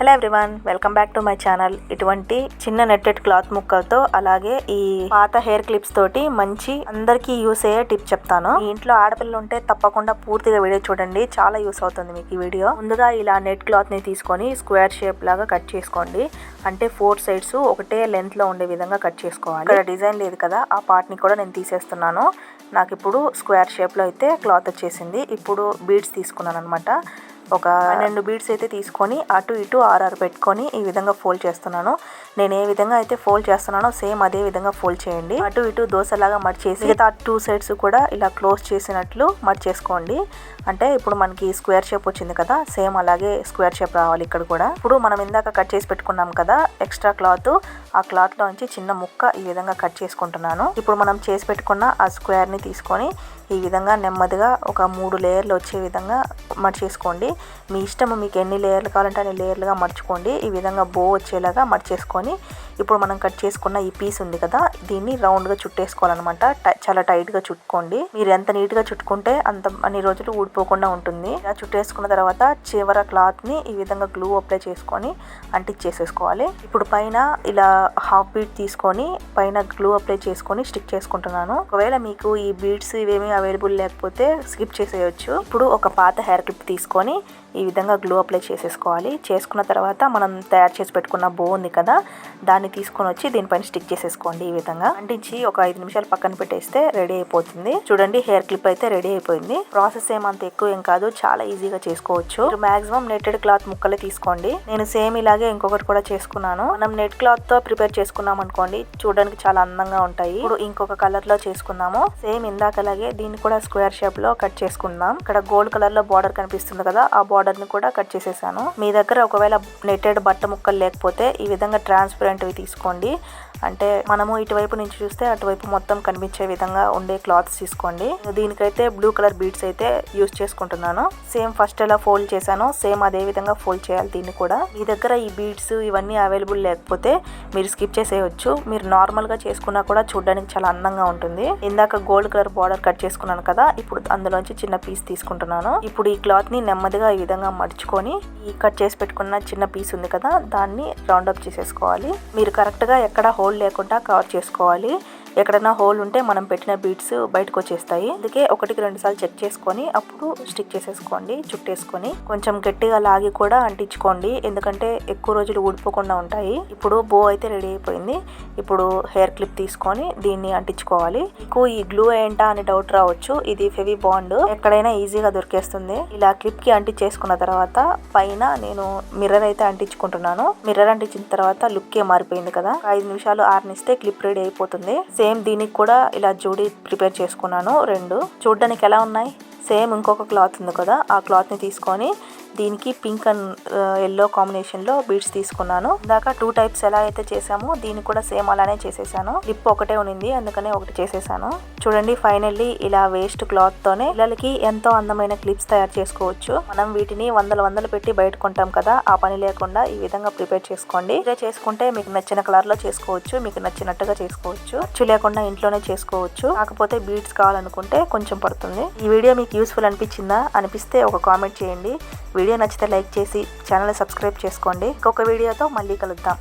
Hello everyone welcome back to my channel. ఇటువంటి చిన్న netted cloth ముక్కలతో అలాగే ఈ పాత హెయిర్ క్లిప్స్ తోటి మంచి అందరికీ యూస్ అయ్యే టిప్ చెప్తాను. మీ ఇంట్లో ఆడపిల్లలు ఉంటే తప్పకుండా పూర్తిగా వీడియో చూడండి. చాలా యూస్ అవుతుంది మీకు ఈ వీడియో. ముందుగా ఇలా నెట్ క్లాత్ని తీసుకొని స్క్వేర్ షేప్ లాగా కట్ చేసుకోండి. అంటే ఫోర్ సైడ్స్ ఒకటే లెంత్లో ఉండే విధంగా కట్ చేసుకోవాలి. ఇక్కడ డిజైన్ లేదు కదా ఆ పార్ట్ని కూడా నేను తీసేస్తున్నాను. నాకు ఇప్పుడు స్క్వేర్ షేప్లో అయితే క్లాత్ వచ్చేసింది. ఇప్పుడు బీడ్స్ తీసుకున్నాను అనమాట ఒక పన్నెండు బీడ్స్ అయితే తీసుకొని అటు ఇటు ఆర్ఆర్ పెట్టుకొని ఈ విధంగా ఫోల్డ్ చేస్తున్నాను. నేను ఏ విధంగా అయితే ఫోల్డ్ చేస్తున్నానో సేమ్ అదే విధంగా ఫోల్డ్ చేయండి. అటు ఇటు దోశలాగా మడిచేసి మిగతా టూ సైడ్స్ కూడా ఇలా క్లోజ్ చేసినట్లు మడిచేసుకోండి అంటే ఇప్పుడు మనకి స్క్వేర్ షేప్ వచ్చింది కదా సేమ్ అలాగే స్క్వేర్ షేప్ రావాలి ఇక్కడ కూడా. ఇప్పుడు మనం ఇందాక కట్ చేసి పెట్టుకున్నాం కదా ఎక్స్ట్రా క్లాత్ ఆ క్లాత్ లోంచి చిన్న ముక్క ఈ విధంగా కట్ చేసుకుంటున్నాను. ఇప్పుడు మనం చేసి పెట్టుకున్న ఆ స్క్వేర్ని తీసుకొని ఈ విధంగా నెమ్మదిగా ఒక మూడు లేయర్లు వచ్చే విధంగా మడిచేసుకోండి. మీ ఇష్టం మీకు ఎన్ని లేయర్లు కావాలంటే అన్ని లేయర్లుగా మర్చుకోండి ఈ విధంగా బో వచ్చేలాగా మడిచేసుకొని ఇప్పుడు మనం కట్ చేసుకున్న ఈ పీస్ ఉంది కదా దీన్ని రౌండ్గా చుట్టేసుకోవాలన్నమాట. టై- చాలా టైట్గా చుట్టుకోండి. మీరు ఎంత నీట్గా చుట్టుకుంటే అంత అన్ని రోజులు ఊడిపోకుండా ఉంటుంది. ఇలా చుట్టేసుకున్న తర్వాత చివర క్లాత్ని ఈ విధంగా గ్లూ అప్లై చేసుకొని అంటిచ్చేసేసుకోవాలి ఇప్పుడు పైన ఇలా హాఫ్ బీట్ తీసుకొని పైన గ్లూ అప్లై చేసుకొని స్టిక్ చేసుకుంటున్నాను. ఒకవేళ మీకు ఈ బీడ్స్ ఇవేమీ అవైలబుల్ లేకపోతే స్కిప్ చేసేయచ్చు. ఇప్పుడు ఒక పాత హెయిర్ క్లిప్ తీసుకొని ఈ విధంగా గ్లూ అప్లై చేసేసుకోవాలి. చేసుకున్న తర్వాత మనం తయారు చేసి పెట్టుకున్న బో ఉంది కదా దాన్ని తీసుకొని వచ్చి దీనిపైన స్టిక్ చేసేసుకోండి ఈ విధంగా. అంటించి ఒక ఐదు నిమిషాలు పక్కన పెట్టేస్తే రెడీ అయిపోతుంది. చూడండి హెయిర్ క్లిప్ అయితే రెడీ అయిపోయింది. ప్రాసెస్ ఏమంత ఎక్కువ ఏం కాదు చాలా ఈజీగా చేసుకోవచ్చు. మాక్సిమం నెట్టెడ్ క్లాత్ ముక్కలే తీసుకోండి. నేను సేమ్ ఇలాగే ఇంకొకటి కూడా చేసుకున్నాను. మనం నెట్ క్లాత్తో ప్రిపేర్ చేసుకున్నాం అనుకోండి చూడడానికి చాలా అందంగా ఉంటాయి. ఇప్పుడు ఇంకొక కలర్లో చేసుకున్నాము సేమ్ ఇందాకలాగే దీన్ని కూడా స్క్వేర్ షేప్లో కట్ చేసుకుందాం. ఇక్కడ గోల్డ్ కలర్లో బార్డర్ కనిపిస్తుంది కదా ఆ బార్డర్ని కూడా కట్ చేసేసాను. మీ దగ్గర ఒకవేళ నెట్టెడ్ బట్ట ముక్కలు లేకపోతే ఈ విధంగా ట్రాన్స్పరెంట్ తీసుకోండి. అంటే మనము ఇటువైపు నుంచి చూస్తే అటువైపు మొత్తం కనిపించే విధంగా ఉండే క్లాత్స్ తీసుకోండి. దీనికైతే బ్లూ కలర్ బీడ్స్ అయితే యూస్ చేసుకుంటున్నాను. సేమ్ ఫస్ట్ ఎలా ఫోల్డ్ చేశానో సేమ్ అదే విధంగా ఫోల్డ్ చేయాలి దీన్ని కూడా. మీ దగ్గర ఈ బీడ్స్ ఇవన్నీ అవైలబుల్ లేకపోతే మీరు స్కిప్ చేసేయచ్చు. మీరు నార్మల్గా చేసుకున్నా కూడా చూడడానికి చాలా అందంగా ఉంటుంది. ఇందాక గోల్డ్ కలర్ బార్డర్ కట్ చేసుకున్నాను కదా ఇప్పుడు అందులోంచి చిన్న పీస్ తీసుకుంటున్నాను. ఇప్పుడు ఈ క్లాత్ని నెమ్మదిగా ఈ విధంగా మడుచుకొని ఈ కట్ చేసి పెట్టుకున్న చిన్న పీస్ ఉంది కదా దాన్ని రౌండ్ అప్ చేసేసుకోవాలి. మీరు కరెక్ట్గా ఎక్కడ హోల్ లేకుండా కవర్ చేసుకోవాలి. ఎక్కడైనా హోల్ ఉంటే మనం పెట్టిన బీట్స్ బయటకు వచ్చేస్తాయి అందుకే ఒకటికి రెండు సార్లు చెక్ చేసుకొని అప్పుడు స్టిక్ చేసేసుకోండి చుట్టేసుకొని. కొంచెం గట్టిగా లాగి కూడా అంటించుకోండి. ఎందుకంటే ఎక్కువ రోజులు ఊడిపోకుండా ఉంటాయి. ఇప్పుడు బో అయితే రెడీ అయిపోయింది. ఇప్పుడు హెయిర్ క్లిప్ తీసుకొని దీన్ని అంటించుకోవాలి. మీకు ఈ గ్లూ ఏంటా అని డౌట్ రావచ్చు. ఇది ఫెవి బాండ్. ఎక్కడైనా ఈజీగా దొరికేస్తుంది. ఇలా క్లిప్కి అంటించేసుకున్న తర్వాత పైన నేను మిర్రర్ అయితే అంటించుకుంటున్నాను. మిర్రర్ అంటించిన తర్వాత లుక్ ఏ మారిపోయింది కదా. ఐదు నిమిషాలు ఆరనిస్తే క్లిప్ రెడీ అయిపోతుంది. సేమ్ దీనికి కూడా ఇలా జోడి ప్రిపేర్ చేసుకున్నాను. రెండు చూడడానికి ఎలా ఉన్నాయి? సేమ్ ఇంకొక క్లాత్ ఉంది కదా ఆ క్లాత్ని తీసుకొని దీనికి పింక్ అండ్ ఎల్లో కాంబినేషన్లో బీడ్స్ తీసుకున్నాను. ఇందాక టూ టైప్స్ ఎలా అయితే చేసామో దీన్ని కూడా సేమ్ అలానే చేసేసాను. లిప్ ఒకటే ఉన్నింది అందుకనే ఒకటి చేసేసాను. చూడండి ఫైనల్లీ ఇలా వేస్ట్ క్లాత్ తోనే పిల్లలకి ఎంతో అందమైన క్లిప్స్ తయారు చేసుకోవచ్చు. మనం వీటిని వందల వందలు పెట్టి బయట కొంటాం కదా ఆ పని లేకుండా ఈ విధంగా ప్రిపేర్ చేసుకోండి. ఇలా చేసుకుంటే మీకు నచ్చిన కలర్లో చేసుకోవచ్చు మీకు నచ్చినట్టుగా చేసుకోవచ్చు. ఖర్చు లేకుండా ఇంట్లోనే చేసుకోవచ్చు. కాకపోతే బీడ్స్ కావాలనుకుంటే కొంచెం పడుతుంది. ఈ వీడియో మీకు యూస్ఫుల్ అనిపించిందా? అనిపిస్తే ఒక కామెంట్ చేయండి. వీడియో నచ్చితే లైక్ చేసి ఛానల్ సబ్స్క్రైబ్ చేసుకోండి. ఇంకొక వీడియోతో మళ్ళీ కలుద్దాం.